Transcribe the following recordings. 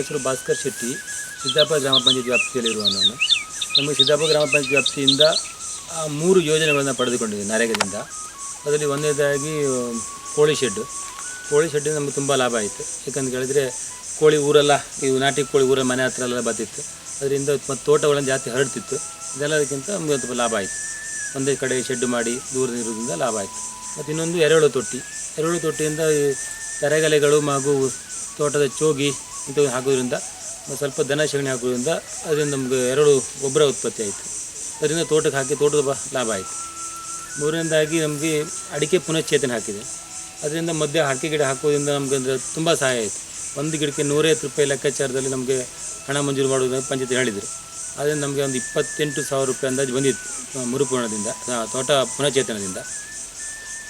ಹೆಸರು ಭಾಸ್ಕರ್ ಶೆಟ್ಟಿ. ಸಿದ್ದಾಪುರ ಗ್ರಾಮ ಪಂಚಾಯತ್ ನಾನು. ನಮಗೆ ಸಿದ್ದಾಪುರ ಗ್ರಾಮ ಪಂಚಾಯತ್ ವ್ಯಾಪ್ತಿಯಿಂದ ಮೂರು ಯೋಜನೆಗಳನ್ನು ಪಡೆದುಕೊಂಡಿದ್ದೀವಿ ನರೇಗಾದಿಂದ ಅದರಲ್ಲಿ ಒಂದನೇದಾಗಿ ಕೋಳಿ ಶೆಡ್ಡು ಕೋಳಿ ಶೆಡ್ಡಿಂದ ನಮಗೆ ತುಂಬ ಲಾಭ ಆಯಿತು. ಯಾಕಂತ ಹೇಳಿದರೆ ಕೋಳಿ ಊರೆಲ್ಲ ಇವು ನಾಟಿ ಕೋಳಿ ಊರ ಮನೆ ಹತ್ರ ಎಲ್ಲ ಬರ್ತಿತ್ತು. ಅದರಿಂದ ಮತ್ತು ತೋಟಗಳನ್ನು ಜಾಸ್ತಿ ಹರಡ್ತಿತ್ತು. ಇದೆಲ್ಲದಕ್ಕಿಂತ ನಮಗೆ ಸ್ವಲ್ಪ ಲಾಭ ಆಯಿತು. ಒಂದೇ ಕಡೆ ಶೆಡ್ ಮಾಡಿ ದೂರದಿರೋದ್ರಿಂದ ಲಾಭ ಆಯಿತು. ಮತ್ತು ಇನ್ನೊಂದು ಎರೆಹುಳು ತೊಟ್ಟಿ. ಎರೆಹುಳು ತೊಟ್ಟಿಯಿಂದ ಈ ತರಗೆಲೆಗಳು ಹಾಗೂ ತೋಟದ ಚೋಗಿ ಇಂಥವು ಹಾಕೋದ್ರಿಂದ ಸ್ವಲ್ಪ ದನ ಸಗಣಿ ಹಾಕೋದ್ರಿಂದ ಅದರಿಂದ ನಮಗೆ ಎರಡು ಗೊಬ್ಬರ ಉತ್ಪತ್ತಿ ಆಯಿತು. ಅದರಿಂದ ತೋಟಕ್ಕೆ ಹಾಕಿ ತೋಟದ ಲಾಭ ಆಯಿತು. ಮೂರನೇದಾಗಿ ನಮಗೆ ಅಡಿಕೆ ಪುನಶ್ಚೇತನ ಹಾಕಿದೆ. ಅದರಿಂದ ಮಧ್ಯೆ ಅಡಿಕೆ ಗಿಡ ಹಾಕೋದ್ರಿಂದ ನಮಗೆ ಅಂದರೆ ತುಂಬ ಸಹಾಯ ಆಯಿತು. ಒಂದು ಗಿಡಕ್ಕೆ ನೂರೈವತ್ತು ರೂಪಾಯಿ ಲೆಕ್ಕಾಚಾರದಲ್ಲಿ ನಮಗೆ ಹಣ ಮಂಜೂರು ಮಾಡೋದು ಪಂಚಾಯತ್ ಹೇಳಿದರು. ಅದರಿಂದ ನಮಗೆ ಒಂದು ಇಪ್ಪತ್ತೆಂಟು ಸಾವಿರ ರೂಪಾಯಿ ಅಂದಾಜು ಬಂದಿತ್ತು ಮುರುಪೂರ್ಣದಿಂದ ತೋಟ ಪುನಶ್ಚೇತನದಿಂದ.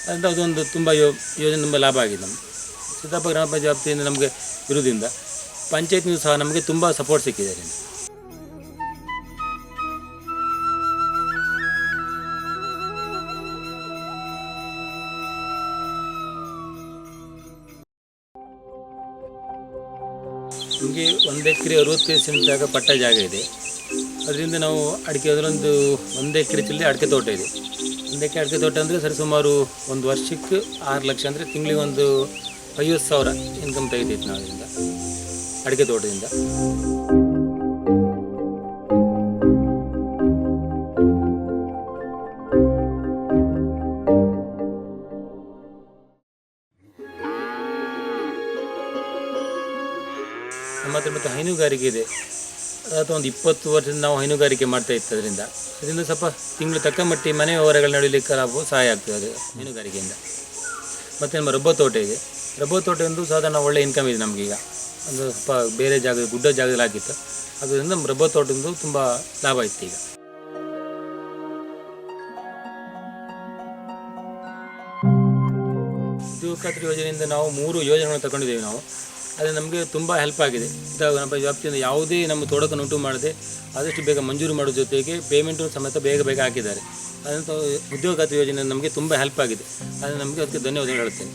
ಅದರಿಂದ ಅದೊಂದು ತುಂಬ ಯೋ, ಯೋಜನೆ ತುಂಬ ಲಾಭ ಆಗಿದೆ ನಮಗೆ. ಸಿದ್ದಪ್ಪ ಗ್ರಾಮ ಪಂಚಾಯತ್ ನಮಗೆ ಇರುವುದರಿಂದ ಪಂಚಾಯತ್ನಿಂದ ಸಹ ನಮಗೆ ತುಂಬ ಸಪೋರ್ಟ್ ಸಿಕ್ಕಿದೆ ನಮಗೆ. ಒಂದು ಎಕರೆ ಅರುವತ್ತು ಜಾಗ ಪಟ್ಟ ಜಾಗ ಇದೆ. ಅದರಿಂದ ನಾವು ಅಡಿಕೆ ಅದರೊಂದು ಒಂದು ಎಕರೆ ಚಿಲ್ಲಿ ಅಡಿಕೆ ತೋಟ ಇದೆ. ಒಂದು ಎಕರೆ ಅಡಿಕೆ ತೋಟ ಅಂದರೆ ಸರಿ ಸುಮಾರು ಒಂದು ವರ್ಷಕ್ಕೆ ಆರು ಲಕ್ಷ ಅಂದರೆ ತಿಂಗಳಿಗೆ ಒಂದು ಐವತ್ತು ಸಾವಿರ ಇನ್ಕಮ್ ತೆಗೆದಿತ್ತು ನಾವು ಅದರಿಂದ ಅಡಿಕೆ ತೋಟದಿಂದ. ನಮ್ಮ ಹತ್ರ ಮತ್ತೆ ಹೈನುಗಾರಿಕೆ ಇದೆ. ಅಥವಾ ಒಂದು ಇಪ್ಪತ್ತು ವರ್ಷದಿಂದ ನಾವು ಹೈನುಗಾರಿಕೆ ಮಾಡ್ತಾ ಇತ್ತು ಅದರಿಂದ ಅದರಿಂದ ಸ್ವಲ್ಪ ತಿಂಗಳು ತಕ್ಕ ಮಟ್ಟಿ ಮನೆ ವ್ಯವಹಾರಗಳು ನಡೀಲಿಕ್ಕೆ ನಾವು ಸಹಾಯ ಆಗ್ತದೆ ಅದು ಹೈನುಗಾರಿಕೆಯಿಂದ. ಮತ್ತು ನಮ್ಮ ರಬ್ಬರ್ ತೋಟ ಇದೆ. ರಬ್ಬರ್ ತೋಟ ಒಂದು ಸಾಧಾರಣ ಒಳ್ಳೆ ಇನ್ಕಮ್ ಇದೆ ನಮಗೀಗ. ಒಂದು ಸ್ವಲ್ಪ ಬೇರೆ ಜಾಗ ಗುಡ್ಡ ಜಾಗದಲ್ಲಿ ಆಗಿತ್ತು. ಅದರಿಂದ ರಬ್ಬರ್ ರಬ್ಬ ತೋಟದಿಂದ ತುಂಬ ಲಾಭ ಇತ್ತು ಈಗ. ಖಾತ್ರಿ ಯೋಜನೆಯಿಂದ ನಾವು ಮೂರು ಯೋಜನೆಗಳನ್ನು ತಗೊಂಡಿದ್ದೇವೆ ನಾವು. ಅದು ನಮಗೆ ತುಂಬ ಹೆಲ್ಪ್ ಆಗಿದೆ. ನಮ್ಮ ವ್ಯಾಪ್ತಿಯಿಂದ ಯಾವುದೇ ನಮ್ಮ ತೊಡಕನ್ನು ಉಂಟು ಮಾಡದೆ ಆದಷ್ಟು ಬೇಗ ಮಂಜೂರು ಮಾಡೋ ಜೊತೆಗೆ ಪೇಮೆಂಟು ಸಮೇತ ಬೇಗ ಬೇಗ ಹಾಕಿದ್ದಾರೆ. ಅದಂತ ಉದ್ಯೋಗ ಖಾತ್ರಿ ಯೋಜನೆ ನಮಗೆ ತುಂಬ ಹೆಲ್ಪ್ ಆಗಿದೆ. ಅದು ನಮಗೆ ಅದಕ್ಕೆ ಧನ್ಯವಾದಗಳು ಹೇಳ್ತೇನೆ.